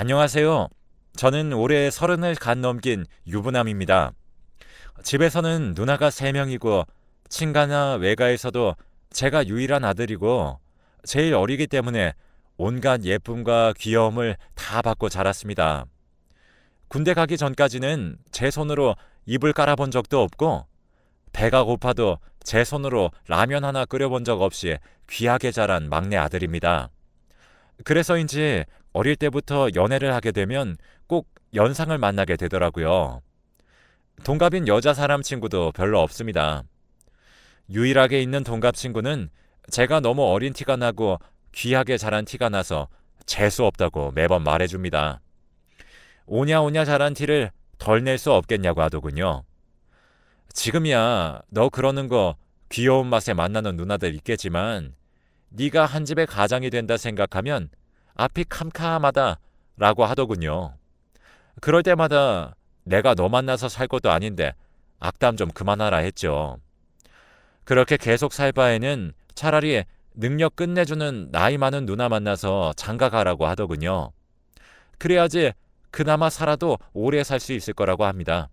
안녕하세요. 저는 올해 서른을 간 넘긴 유부남입니다. 집에서는 누나가 세명이고 친가나 외가에서도 제가 유일한 아들이고 제일 어리기 때문에 온갖 예쁨과 귀여움을 다 받고 자랐습니다. 군대 가기 전까지는 제 손으로 이불 깔아본 적도 없고 배가 고파도 제 손으로 라면 하나 끓여본 적 없이 귀하게 자란 막내 아들입니다. 그래서인지 어릴 때부터 연애를 하게 되면 꼭 연상을 만나게 되더라고요. 동갑인 여자 사람 친구도 별로 없습니다. 유일하게 있는 동갑 친구는 제가 너무 어린 티가 나고 귀하게 자란 티가 나서 재수 없다고 매번 말해줍니다. 오냐오냐 자란 티를 덜 낼 수 없겠냐고 하더군요. 지금이야 너 그러는 거 귀여운 맛에 만나는 누나들 있겠지만 네가 한 집의 가장이 된다 생각하면 앞이 캄캄하다 라고 하더군요. 그럴 때마다 내가 너 만나서 살 것도 아닌데 악담 좀 그만하라 했죠. 그렇게 계속 살 바에는 차라리 능력 끝내주는 나이 많은 누나 만나서 장가 가라고 하더군요. 그래야지 그나마 살아도 오래 살 수 있을 거라고 합니다.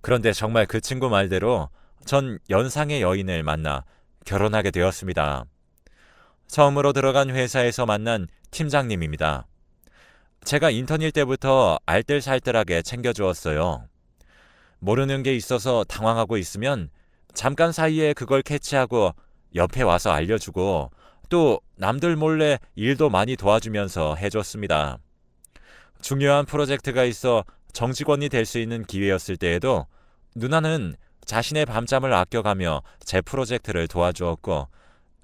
그런데 정말 그 친구 말대로 전 연상의 여인을 만나 결혼하게 되었습니다. 처음으로 들어간 회사에서 만난 팀장님입니다. 제가 인턴일 때부터 알뜰살뜰하게 챙겨주었어요. 모르는 게 있어서 당황하고 있으면 잠깐 사이에 그걸 캐치하고 옆에 와서 알려주고 또 남들 몰래 일도 많이 도와주면서 해줬습니다. 중요한 프로젝트가 있어 정직원이 될 수 있는 기회였을 때에도 누나는 자신의 밤잠을 아껴가며 제 프로젝트를 도와주었고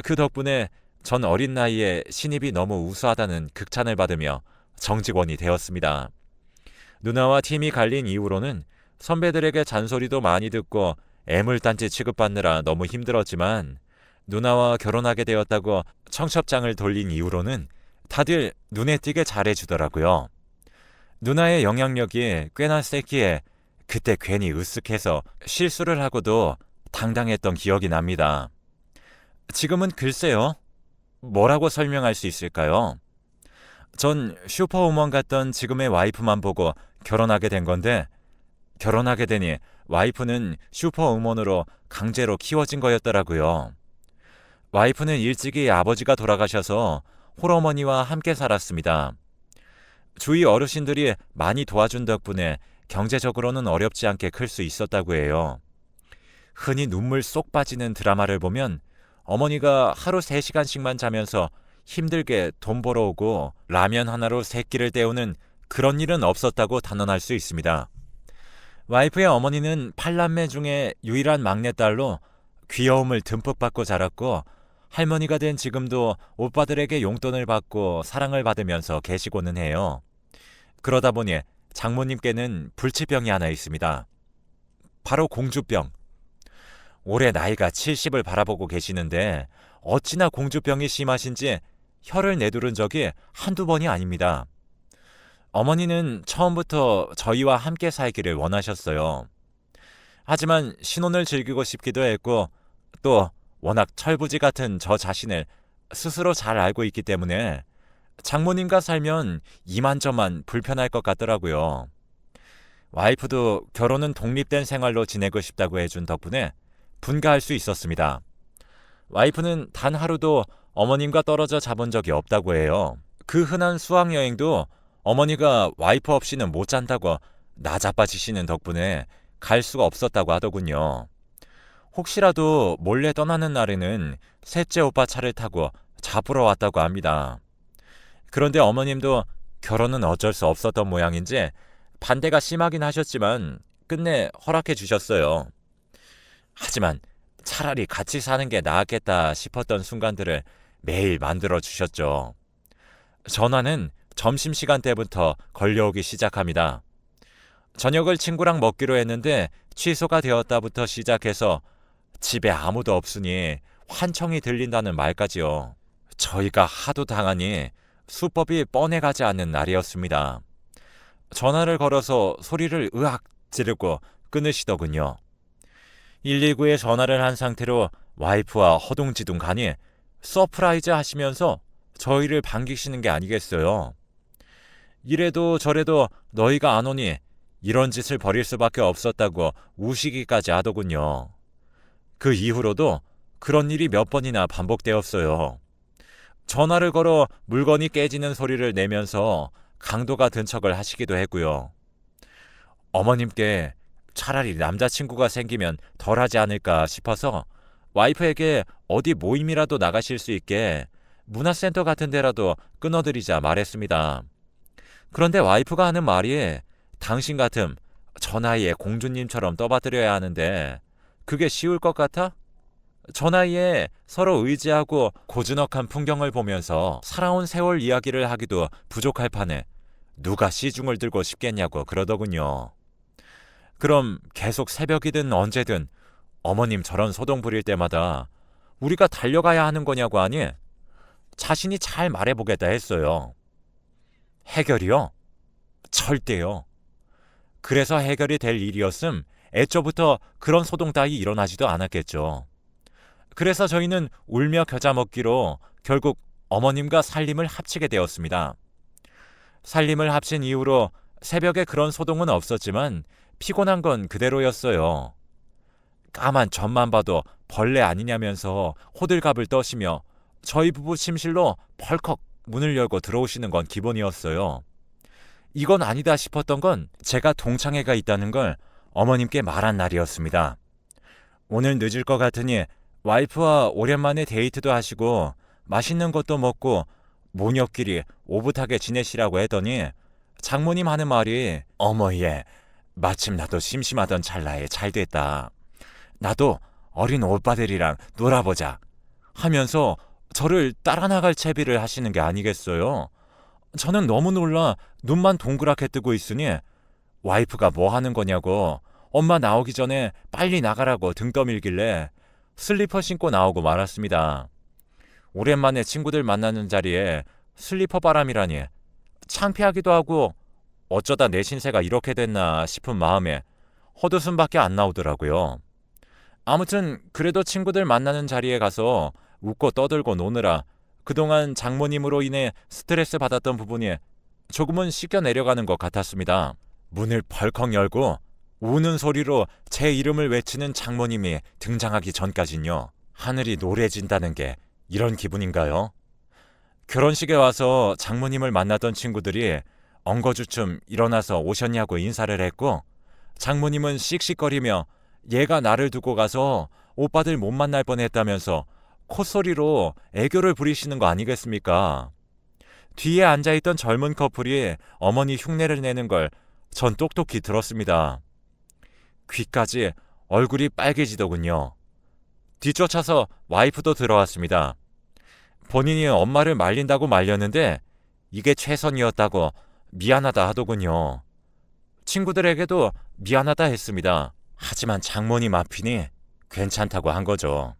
그 덕분에 전 어린 나이에 신입이 너무 우수하다는 극찬을 받으며 정직원이 되었습니다. 누나와 팀이 갈린 이후로는 선배들에게 잔소리도 많이 듣고 애물단지 취급받느라 너무 힘들었지만 누나와 결혼하게 되었다고 청첩장을 돌린 이후로는 다들 눈에 띄게 잘해주더라고요. 누나의 영향력이 꽤나 셌기에 그때 괜히 으쓱해서 실수를 하고도 당당했던 기억이 납니다. 지금은 글쎄요. 뭐라고 설명할 수 있을까요? 전 슈퍼우먼 같던 지금의 와이프만 보고 결혼하게 된 건데 결혼하게 되니 와이프는 슈퍼우먼으로 강제로 키워진 거였더라고요. 와이프는 일찍이 아버지가 돌아가셔서 홀어머니와 함께 살았습니다. 주위 어르신들이 많이 도와준 덕분에 경제적으로는 어렵지 않게 클 수 있었다고 해요. 흔히 눈물 쏙 빠지는 드라마를 보면 어머니가 하루 3시간씩만 자면서 힘들게 돈 벌어오고 라면 하나로 세 끼를 때우는 그런 일은 없었다고 단언할 수 있습니다. 와이프의 어머니는 팔남매 중에 유일한 막내딸로 귀여움을 듬뿍 받고 자랐고 할머니가 된 지금도 오빠들에게 용돈을 받고 사랑을 받으면서 계시고는 해요. 그러다 보니 장모님께는 불치병이 하나 있습니다. 바로 공주병. 올해 나이가 70을 바라보고 계시는데 어찌나 공주병이 심하신지 혀를 내두른 적이 한두 번이 아닙니다. 어머니는 처음부터 저희와 함께 살기를 원하셨어요. 하지만 신혼을 즐기고 싶기도 했고 또 워낙 철부지 같은 저 자신을 스스로 잘 알고 있기 때문에 장모님과 살면 이만저만 불편할 것 같더라고요. 와이프도 결혼은 독립된 생활로 지내고 싶다고 해준 덕분에 분가할 수 있었습니다. 와이프는 단 하루도 어머님과 떨어져 자본 적이 없다고 해요. 그 흔한 수학여행도 어머니가 와이프 없이는 못 잔다고 나자빠지시는 덕분에 갈 수가 없었다고 하더군요. 혹시라도 몰래 떠나는 날에는 셋째 오빠 차를 타고 잡으러 왔다고 합니다. 그런데 어머님도 결혼은 어쩔 수 없었던 모양인지 반대가 심하긴 하셨지만 끝내 허락해 주셨어요. 하지만 차라리 같이 사는 게 나았겠다 싶었던 순간들을 매일 만들어 주셨죠. 전화는 점심시간 때부터 걸려오기 시작합니다. 저녁을 친구랑 먹기로 했는데 취소가 되었다부터 시작해서 집에 아무도 없으니 환청이 들린다는 말까지요. 저희가 하도 당하니 수법이 뻔해가지 않는 날이었습니다. 전화를 걸어서 소리를 으악 지르고 끊으시더군요. 119에 전화를 한 상태로 와이프와 허둥지둥 가니 서프라이즈 하시면서 저희를 반기시는 게 아니겠어요. 이래도 저래도 너희가 안 오니 이런 짓을 벌일 수밖에 없었다고 우시기까지 하더군요. 그 이후로도 그런 일이 몇 번이나 반복되었어요. 전화를 걸어 물건이 깨지는 소리를 내면서 강도가 든 척을 하시기도 했고요. 어머님께 차라리 남자친구가 생기면 덜 하지 않을까 싶어서 와이프에게 어디 모임이라도 나가실 수 있게 문화센터 같은 데라도 끊어드리자 말했습니다. 그런데 와이프가 하는 말이 당신 같음 저 나이에 공주님처럼 떠받들여야 하는데 그게 쉬울 것 같아? 저 나이에 서로 의지하고 고즈넉한 풍경을 보면서 살아온 세월 이야기를 하기도 부족할 판에 누가 시중을 들고 싶겠냐고 그러더군요. 그럼 계속 새벽이든 언제든 어머님 저런 소동 부릴 때마다 우리가 달려가야 하는 거냐고 하니 자신이 잘 말해보겠다 했어요. 해결이요? 절대요. 그래서 해결이 될 일이었음 애초부터 그런 소동 따위 일어나지도 않았겠죠. 그래서 저희는 울며 겨자 먹기로 결국 어머님과 살림을 합치게 되었습니다. 살림을 합친 이후로 새벽에 그런 소동은 없었지만 피곤한 건 그대로였어요. 까만 점만 봐도 벌레 아니냐면서 호들갑을 떠시며 저희 부부 침실로 벌컥 문을 열고 들어오시는 건 기본이었어요. 이건 아니다 싶었던 건 제가 동창회가 있다는 걸 어머님께 말한 날이었습니다. 오늘 늦을 것 같으니 와이프와 오랜만에 데이트도 하시고 맛있는 것도 먹고 모녀끼리 오붓하게 지내시라고 했더니 장모님 하는 말이 어머 얘 마침 나도 심심하던 찰나에 잘 됐다. 나도 어린 오빠들이랑 놀아보자 하면서 저를 따라 나갈 채비를 하시는 게 아니겠어요. 저는 너무 놀라 눈만 동그랗게 뜨고 있으니 와이프가 뭐 하는 거냐고 엄마 나오기 전에 빨리 나가라고 등 떠밀길래 슬리퍼 신고 나오고 말았습니다. 오랜만에 친구들 만나는 자리에 슬리퍼 바람이라니 창피하기도 하고 어쩌다 내 신세가 이렇게 됐나 싶은 마음에 헛웃음밖에 안 나오더라고요. 아무튼 그래도 친구들 만나는 자리에 가서 웃고 떠들고 노느라 그동안 장모님으로 인해 스트레스 받았던 부분이 조금은 씻겨 내려가는 것 같았습니다. 문을 벌컥 열고 우는 소리로 제 이름을 외치는 장모님이 등장하기 전까진요. 하늘이 노래진다는 게 이런 기분인가요? 결혼식에 와서 장모님을 만났던 친구들이 엉거주춤 일어나서 오셨냐고 인사를 했고 장모님은 씩씩거리며 얘가 나를 두고 가서 오빠들 못 만날 뻔했다면서 콧소리로 애교를 부리시는 거 아니겠습니까? 뒤에 앉아있던 젊은 커플이 어머니 흉내를 내는 걸 전 똑똑히 들었습니다. 귀까지 얼굴이 빨개지더군요. 뒤쫓아서 와이프도 들어왔습니다. 본인이 엄마를 말린다고 말렸는데 이게 최선이었다고 미안하다 하더군요. 친구들에게도 미안하다 했습니다. 하지만 장모님 앞이니 괜찮다고 한 거죠.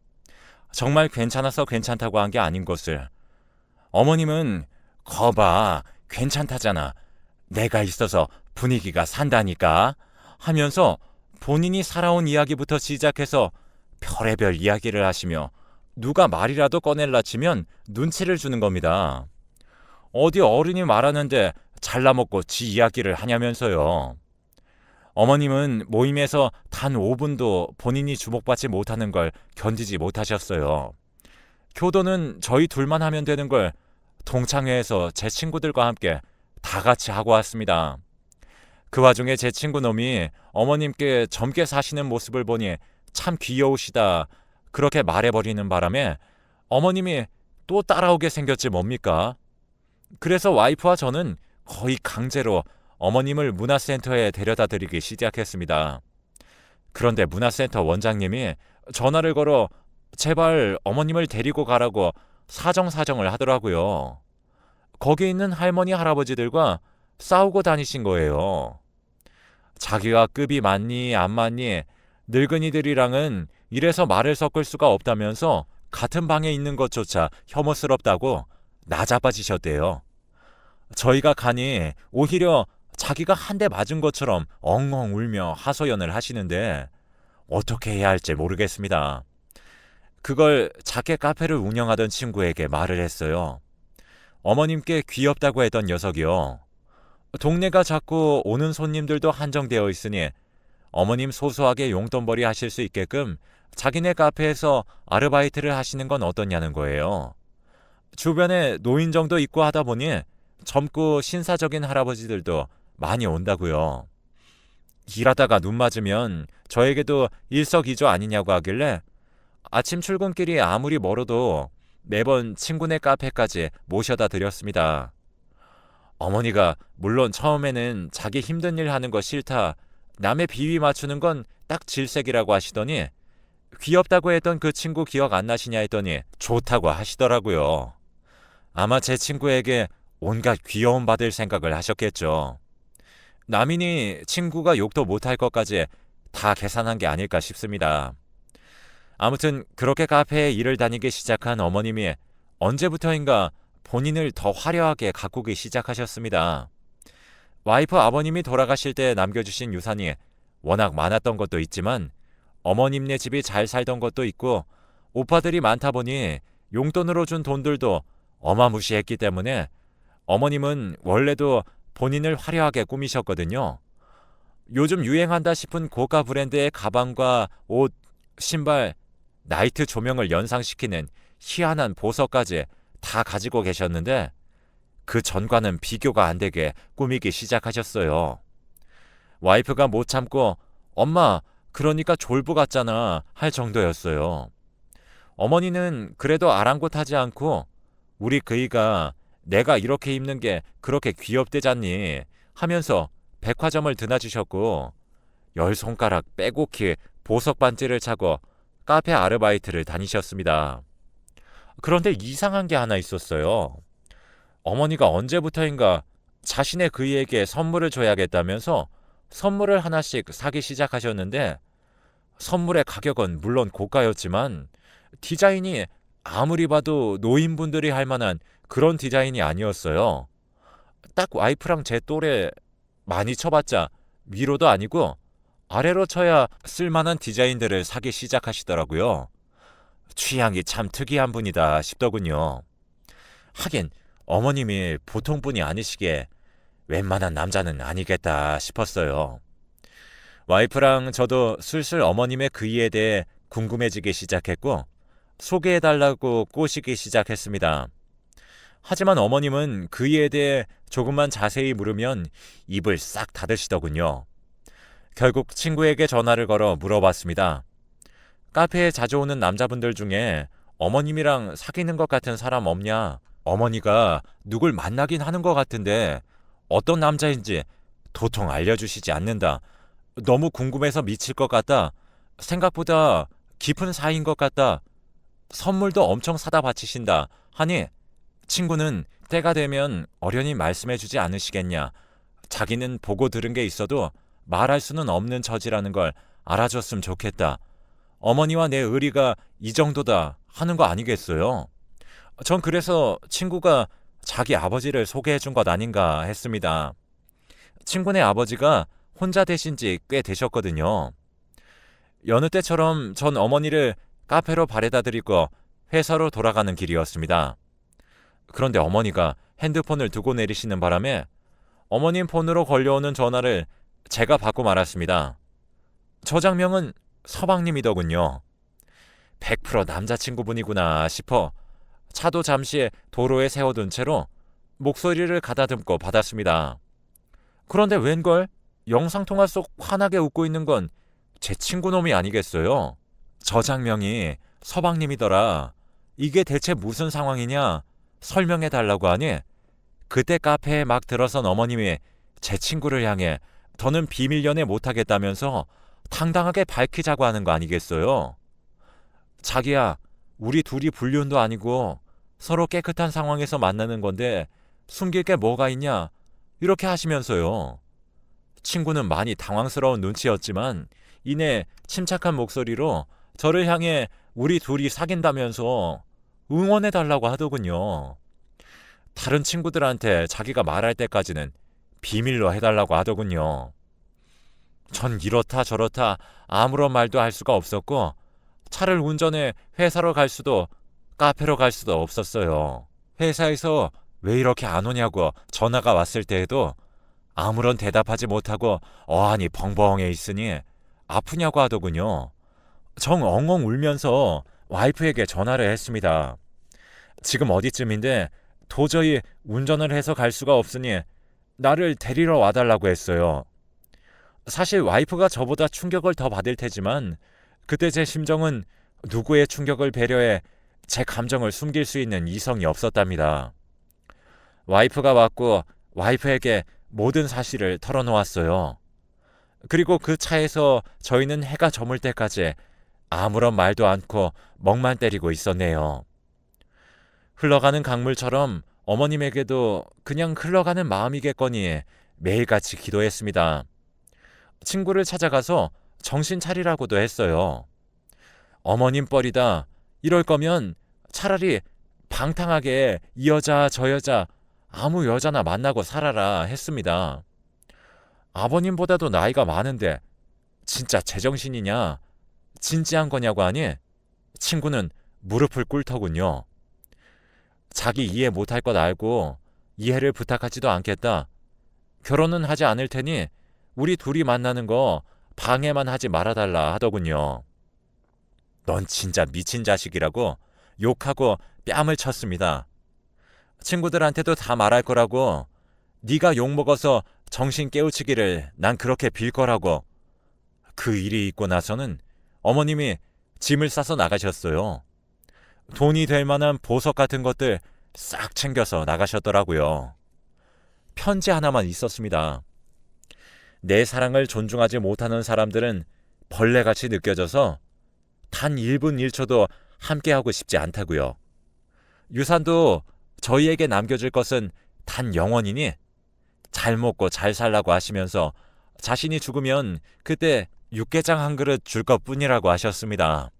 정말 괜찮아서 괜찮다고 한 게 아닌 것을. 어머님은 거봐 괜찮다잖아. 내가 있어서 분위기가 산다니까 하면서 본인이 살아온 이야기부터 시작해서 별의별 이야기를 하시며 누가 말이라도 꺼낼라 치면 눈치를 주는 겁니다. 어디 어른이 말하는데 잘라먹고 지 이야기를 하냐면서요. 어머님은 모임에서 단 5분도 본인이 주목받지 못하는 걸 견디지 못하셨어요. 교도는 저희 둘만 하면 되는 걸 동창회에서 제 친구들과 함께 다 같이 하고 왔습니다. 그 와중에 제 친구 놈이 어머님께 젊게 사시는 모습을 보니 참 귀여우시다 그렇게 말해버리는 바람에 어머님이 또 따라오게 생겼지 뭡니까? 그래서 와이프와 저는 거의 강제로 어머님을 문화센터에 데려다 드리기 시작했습니다. 그런데 문화센터 원장님이 전화를 걸어 제발 어머님을 데리고 가라고 사정사정을 하더라고요. 거기 있는 할머니 할아버지들과 싸우고 다니신 거예요. 자기가 급이 많니 안 많니 늙은이들이랑은 이래서 말을 섞을 수가 없다면서 같은 방에 있는 것조차 혐오스럽다고 나자빠지셨대요. 저희가 가니 오히려 자기가 한 대 맞은 것처럼 엉엉 울며 하소연을 하시는데 어떻게 해야 할지 모르겠습니다. 그걸 자켓 카페를 운영하던 친구에게 말을 했어요. 어머님께 귀엽다고 했던 녀석이요. 동네가 작고 오는 손님들도 한정되어 있으니 어머님 소소하게 용돈벌이 하실 수 있게끔 자기네 카페에서 아르바이트를 하시는 건 어떠냐는 거예요. 주변에 노인정도 있고 하다 보니 젊고 신사적인 할아버지들도 많이 온다고요. 일하다가 눈 맞으면 저에게도 일석이조 아니냐고 하길래 아침 출근길이 아무리 멀어도 매번 친구네 카페까지 모셔다 드렸습니다. 어머니가 물론 처음에는 자기 힘든 일 하는 거 싫다, 남의 비위 맞추는 건 딱 질색이라고 하시더니 귀엽다고 했던 그 친구 기억 안 나시냐 했더니 좋다고 하시더라고요. 아마 제 친구에게 온갖 귀여움 받을 생각을 하셨겠죠. 남인이 친구가 욕도 못할 것까지 다 계산한 게 아닐까 싶습니다. 아무튼 그렇게 카페에 일을 다니기 시작한 어머님이 언제부터인가 본인을 더 화려하게 가꾸기 시작하셨습니다. 와이프 아버님이 돌아가실 때 남겨주신 유산이 워낙 많았던 것도 있지만 어머님네 집이 잘 살던 것도 있고 오빠들이 많다 보니 용돈으로 준 돈들도 어마무시했기 때문에 어머님은 원래도 본인을 화려하게 꾸미셨거든요. 요즘 유행한다 싶은 고가 브랜드의 가방과 옷, 신발, 나이트 조명을 연상시키는 희한한 보석까지 다 가지고 계셨는데 그 전과는 비교가 안 되게 꾸미기 시작하셨어요. 와이프가 못 참고 엄마 그러니까 졸부 같잖아 할 정도였어요. 어머니는 그래도 아랑곳하지 않고 우리 그이가 내가 이렇게 입는 게 그렇게 귀엽대잖니 하면서 백화점을 드나주셨고 열 손가락 빼곡히 보석 반지를 차고 카페 아르바이트를 다니셨습니다. 그런데 이상한 게 하나 있었어요. 어머니가 언제부터인가 자신의 그이에게 선물을 줘야겠다면서 선물을 하나씩 사기 시작하셨는데 선물의 가격은 물론 고가였지만 디자인이 아무리 봐도 노인분들이 할 만한 그런 디자인이 아니었어요. 딱 와이프랑 제 또래 많이 쳐봤자 위로도 아니고 아래로 쳐야 쓸만한 디자인들을 사기 시작하시더라고요. 취향이 참 특이한 분이다 싶더군요. 하긴 어머님이 보통 분이 아니시기에 웬만한 남자는 아니겠다 싶었어요. 와이프랑 저도 슬슬 어머님의 그이에 대해 궁금해지기 시작했고 소개해달라고 꼬시기 시작했습니다. 하지만 어머님은 그이에 대해 조금만 자세히 물으면 입을 싹 닫으시더군요. 결국 친구에게 전화를 걸어 물어봤습니다. 카페에 자주 오는 남자분들 중에 어머님이랑 사귀는 것 같은 사람 없냐? 어머니가 누굴 만나긴 하는 것 같은데 어떤 남자인지 도통 알려주시지 않는다. 너무 궁금해서 미칠 것 같다. 생각보다 깊은 사이인 것 같다. 선물도 엄청 사다 바치신다. 하니 친구는 때가 되면 어련히 말씀해 주지 않으시겠냐. 자기는 보고 들은 게 있어도 말할 수는 없는 처지라는 걸 알아줬으면 좋겠다. 어머니와 내 의리가 이 정도다 하는 거 아니겠어요? 전 그래서 친구가 자기 아버지를 소개해 준 것 아닌가 했습니다. 친구네 아버지가 혼자 되신 지 꽤 되셨거든요. 여느 때처럼 전 어머니를 카페로 바래다 드리고 회사로 돌아가는 길이었습니다. 그런데 어머니가 핸드폰을 두고 내리시는 바람에 어머님 폰으로 걸려오는 전화를 제가 받고 말았습니다. 저장명은 서방님이더군요. 100% 남자친구분이구나 싶어 차도 잠시 도로에 세워둔 채로 목소리를 가다듬고 받았습니다. 그런데 웬걸 영상통화 속 환하게 웃고 있는 건 제 친구 놈이 아니겠어요? 저장명이 서방님이더라. 이게 대체 무슨 상황이냐? 설명해 달라고 하니 그때 카페에 막 들어선 어머님이 제 친구를 향해 더는 비밀 연애 못하겠다면서 당당하게 밝히자고 하는 거 아니겠어요? 자기야, 우리 둘이 불륜도 아니고 서로 깨끗한 상황에서 만나는 건데 숨길 게 뭐가 있냐? 이렇게 하시면서요. 친구는 많이 당황스러운 눈치였지만 이내 침착한 목소리로 저를 향해 우리 둘이 사귄다면서 응원해 달라고 하더군요. 다른 친구들한테 자기가 말할 때까지는 비밀로 해달라고 하더군요. 전 이렇다 저렇다 아무런 말도 할 수가 없었고 차를 운전해 회사로 갈 수도 카페로 갈 수도 없었어요. 회사에서 왜 이렇게 안 오냐고 전화가 왔을 때에도 아무런 대답하지 못하고 어안이 벙벙해 있으니 아프냐고 하더군요. 정 엉엉 울면서 와이프에게 전화를 했습니다. 지금 어디쯤인데 도저히 운전을 해서 갈 수가 없으니 나를 데리러 와달라고 했어요. 사실 와이프가 저보다 충격을 더 받을 테지만 그때 제 심정은 누구의 충격을 배려해 제 감정을 숨길 수 있는 이성이 없었답니다. 와이프가 왔고 와이프에게 모든 사실을 털어놓았어요. 그리고 그 차에서 저희는 해가 저물 때까지 아무런 말도 않고 멍만 때리고 있었네요. 흘러가는 강물처럼 어머님에게도 그냥 흘러가는 마음이겠거니 매일같이 기도했습니다. 친구를 찾아가서 정신 차리라고도 했어요. 어머님 뻘이다. 이럴 거면 차라리 방탕하게 이 여자 저 여자 아무 여자나 만나고 살아라 했습니다. 아버님보다도 나이가 많은데 진짜 제정신이냐? 진지한 거냐고 하니 친구는 무릎을 꿇더군요. 자기 이해 못할 것 알고 이해를 부탁하지도 않겠다. 결혼은 하지 않을 테니 우리 둘이 만나는 거 방해만 하지 말아달라 하더군요. 넌 진짜 미친 자식이라고 욕하고 뺨을 쳤습니다. 친구들한테도 다 말할 거라고 네가 욕먹어서 정신 깨우치기를 난 그렇게 빌 거라고 그 일이 있고 나서는 어머님이 짐을 싸서 나가셨어요. 돈이 될 만한 보석 같은 것들 싹 챙겨서 나가셨더라고요. 편지 하나만 있었습니다. 내 사랑을 존중하지 못하는 사람들은 벌레같이 느껴져서 단 1분 1초도 함께하고 싶지 않다고요. 유산도 저희에게 남겨줄 것은 단 영원이니 잘 먹고 잘 살라고 하시면서 자신이 죽으면 그때 육개장 한 그릇 줄 것 뿐이라고 하셨습니다.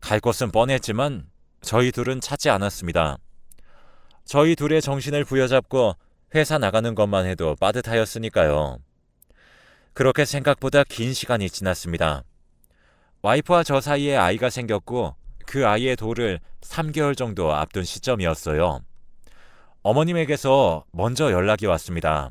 갈 곳은 뻔했지만 저희 둘은 찾지 않았습니다. 저희 둘의 정신을 부여잡고 회사 나가는 것만 해도 빠듯하였으니까요. 그렇게 생각보다 긴 시간이 지났습니다. 와이프와 저 사이에 아이가 생겼고 그 아이의 돌을 3개월 정도 앞둔 시점이었어요. 어머님에게서 먼저 연락이 왔습니다.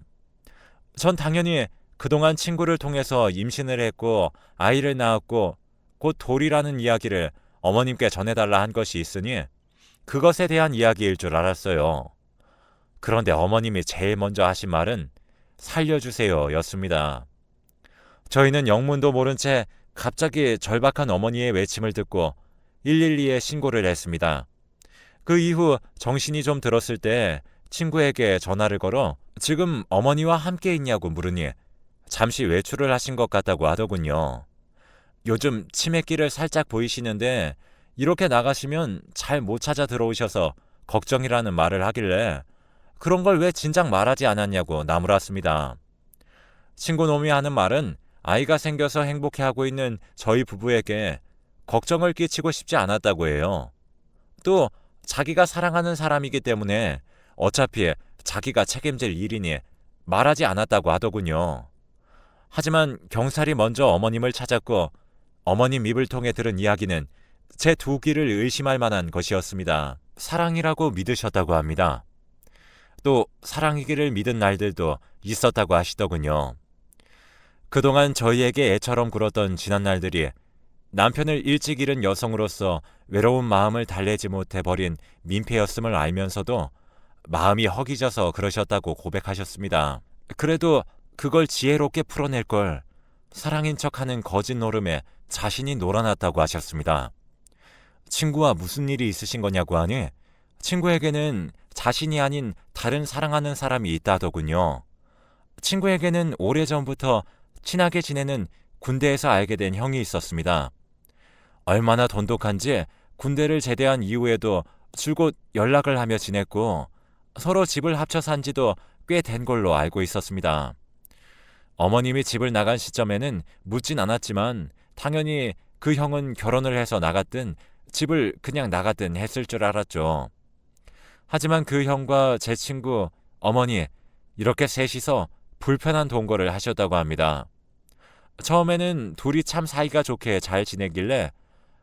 전 당연히 그동안 친구를 통해서 임신을 했고 아이를 낳았고 곧 돌이라는 이야기를 어머님께 전해달라 한 것이 있으니 그것에 대한 이야기일 줄 알았어요. 그런데 어머님이 제일 먼저 하신 말은 살려주세요 였습니다. 저희는 영문도 모른 채 갑자기 절박한 어머니의 외침을 듣고 112에 신고를 했습니다. 그 이후 정신이 좀 들었을 때 친구에게 전화를 걸어 지금 어머니와 함께 있냐고 물으니 잠시 외출을 하신 것 같다고 하더군요. 요즘 치매기를 살짝 보이시는데 이렇게 나가시면 잘 못 찾아 들어오셔서 걱정이라는 말을 하길래 그런 걸 왜 진작 말하지 않았냐고 나무랐습니다. 친구 놈이 하는 말은 아이가 생겨서 행복해하고 있는 저희 부부에게 걱정을 끼치고 싶지 않았다고 해요. 또 자기가 사랑하는 사람이기 때문에 어차피 자기가 책임질 일이니 말하지 않았다고 하더군요. 하지만 경찰이 먼저 어머님을 찾았고 어머님 입을 통해 들은 이야기는 제 두 귀를 의심할 만한 것이었습니다. 사랑이라고 믿으셨다고 합니다. 또 사랑이기를 믿은 날들도 있었다고 하시더군요. 그동안 저희에게 애처럼 굴었던 지난 날들이 남편을 일찍 잃은 여성으로서 외로운 마음을 달래지 못해 버린 민폐였음을 알면서도 마음이 허기져서 그러셨다고 고백하셨습니다. 그래도 그걸 지혜롭게 풀어낼 걸 사랑인 척하는 거짓 노름에 자신이 놀아났다고 하셨습니다. 친구와 무슨 일이 있으신 거냐고 하니 친구에게는 자신이 아닌 다른 사랑하는 사람이 있다 하더군요. 친구에게는 오래전부터 친하게 지내는 군대에서 알게 된 형이 있었습니다. 얼마나 돈독한지 군대를 제대한 이후에도 줄곧 연락을 하며 지냈고 서로 집을 합쳐 산 지도 꽤 된 걸로 알고 있었습니다. 어머님이 집을 나간 시점에는 묻진 않았지만 당연히 그 형은 결혼을 해서 나갔든 집을 그냥 나갔든 했을 줄 알았죠. 하지만 그 형과 제 친구, 어머니, 이렇게 셋이서 불편한 동거를 하셨다고 합니다. 처음에는 둘이 참 사이가 좋게 잘 지내길래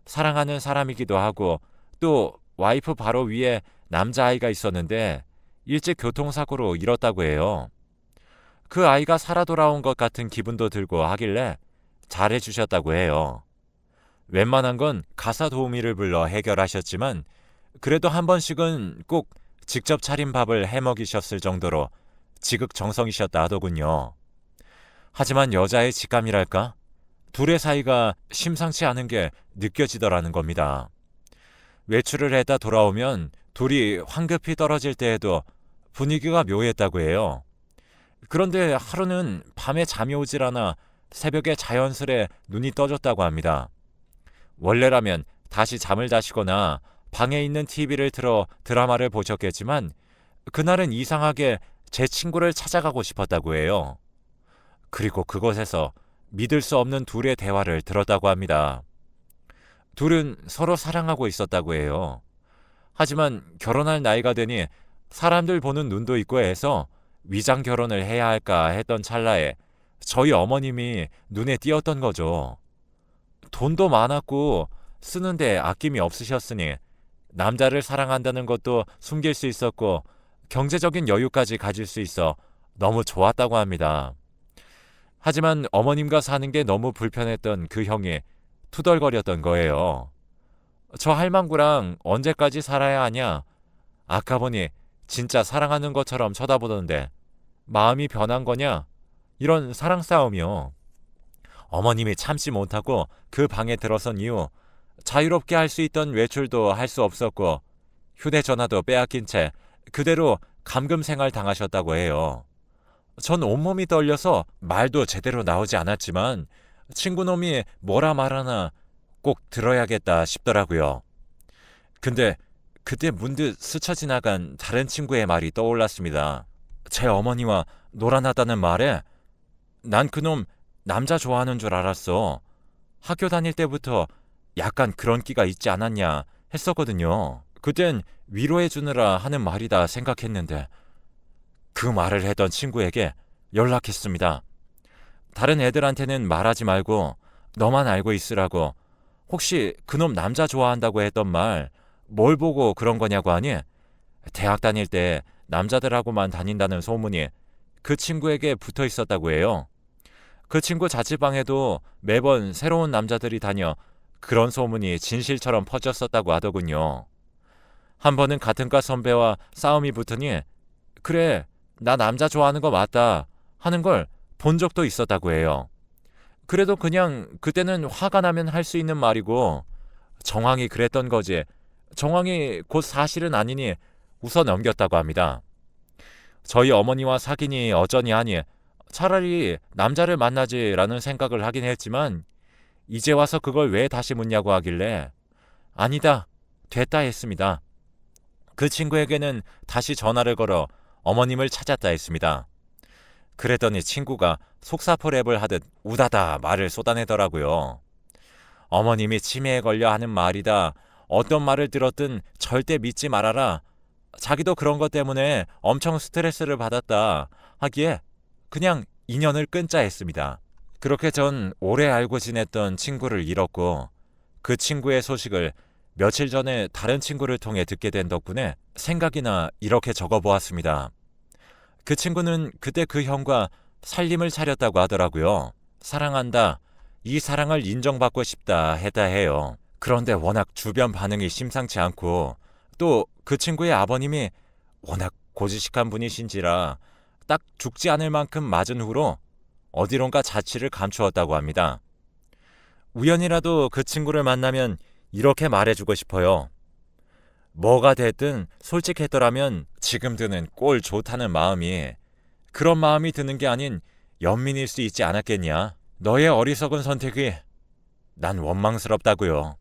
사랑하는 사람이기도 하고 또 와이프 바로 위에 남자아이가 있었는데 일찍 교통사고로 잃었다고 해요. 그 아이가 살아 돌아온 것 같은 기분도 들고 하길래 잘해 주셨다고 해요. 웬만한 건 가사 도우미를 불러 해결하셨지만 그래도 한 번씩은 꼭 직접 차린 밥을 해 먹이셨을 정도로 지극정성이셨다 하더군요. 하지만 여자의 직감이랄까? 둘의 사이가 심상치 않은 게 느껴지더라는 겁니다. 외출을 했다 돌아오면 둘이 황급히 떨어질 때에도 분위기가 묘했다고 해요. 그런데 하루는 밤에 잠이 오질 않아 새벽에 자연스레 눈이 떠졌다고 합니다. 원래라면 다시 잠을 자시거나 방에 있는 TV를 틀어 드라마를 보셨겠지만 그날은 이상하게 제 친구를 찾아가고 싶었다고 해요. 그리고 그곳에서 믿을 수 없는 둘의 대화를 들었다고 합니다. 둘은 서로 사랑하고 있었다고 해요. 하지만 결혼할 나이가 되니 사람들 보는 눈도 있고 해서 위장 결혼을 해야 할까 했던 찰나에 저희 어머님이 눈에 띄었던 거죠. 돈도 많았고 쓰는데 아낌이 없으셨으니 남자를 사랑한다는 것도 숨길 수 있었고 경제적인 여유까지 가질 수 있어 너무 좋았다고 합니다. 하지만 어머님과 사는 게 너무 불편했던 그 형이 투덜거렸던 거예요. 저 할망구랑 언제까지 살아야 하냐? 아까 보니 진짜 사랑하는 것처럼 쳐다보던데 마음이 변한 거냐? 이런 사랑 싸움이요. 어머님이 참지 못하고 그 방에 들어선 이후 자유롭게 할 수 있던 외출도 할 수 없었고 휴대전화도 빼앗긴 채 그대로 감금 생활 당하셨다고 해요. 전 온몸이 떨려서 말도 제대로 나오지 않았지만 친구놈이 뭐라 말하나 꼭 들어야겠다 싶더라고요. 근데 그때 문득 스쳐 지나간 다른 친구의 말이 떠올랐습니다. 제 어머니와 놀아났다는 말에 난 그놈 남자 좋아하는 줄 알았어. 학교 다닐 때부터 약간 그런 끼가 있지 않았냐 했었거든요. 그땐 위로해 주느라 하는 말이다 생각했는데 그 말을 했던 친구에게 연락했습니다. 다른 애들한테는 말하지 말고 너만 알고 있으라고 혹시 그놈 남자 좋아한다고 했던 말 뭘 보고 그런 거냐고 하니 대학 다닐 때 남자들하고만 다닌다는 소문이 그 친구에게 붙어 있었다고 해요. 그 친구 자취방에도 매번 새로운 남자들이 다녀 그런 소문이 진실처럼 퍼졌었다고 하더군요. 한 번은 같은 과 선배와 싸움이 붙으니 그래 나 남자 좋아하는 거 맞다 하는 걸 본 적도 있었다고 해요. 그래도 그냥 그때는 화가 나면 할 수 있는 말이고 정황이 그랬던 거지 정황이 곧 사실은 아니니 웃어 넘겼다고 합니다. 저희 어머니와 사귀니 어쩌니 하니 차라리 남자를 만나지라는 생각을 하긴 했지만 이제 와서 그걸 왜 다시 묻냐고 하길래 아니다 됐다 했습니다. 그 친구에게는 다시 전화를 걸어 어머님을 찾았다 했습니다. 그랬더니 친구가 속사포 랩을 하듯 우다다 말을 쏟아내더라고요. 어머님이 치매에 걸려 하는 말이다. 어떤 말을 들었든 절대 믿지 말아라. 자기도 그런 것 때문에 엄청 스트레스를 받았다. 하기에 그냥 인연을 끊자 했습니다. 그렇게 전 오래 알고 지냈던 친구를 잃었고 그 친구의 소식을 며칠 전에 다른 친구를 통해 듣게 된 덕분에 생각이나 이렇게 적어 보았습니다. 그 친구는 그때 그 형과 살림을 차렸다고 하더라고요. 사랑한다. 이 사랑을 인정받고 싶다 했다 해요. 그런데 워낙 주변 반응이 심상치 않고 또 그 친구의 아버님이 워낙 고지식한 분이신지라 딱 죽지 않을 만큼 맞은 후로 어디론가 자취를 감추었다고 합니다. 우연이라도 그 친구를 만나면 이렇게 말해주고 싶어요. 뭐가 됐든 솔직했더라면 지금 드는 꼴 좋다는 마음이 그런 마음이 드는 게 아닌 연민일 수 있지 않았겠냐. 너의 어리석은 선택이 난 원망스럽다고요.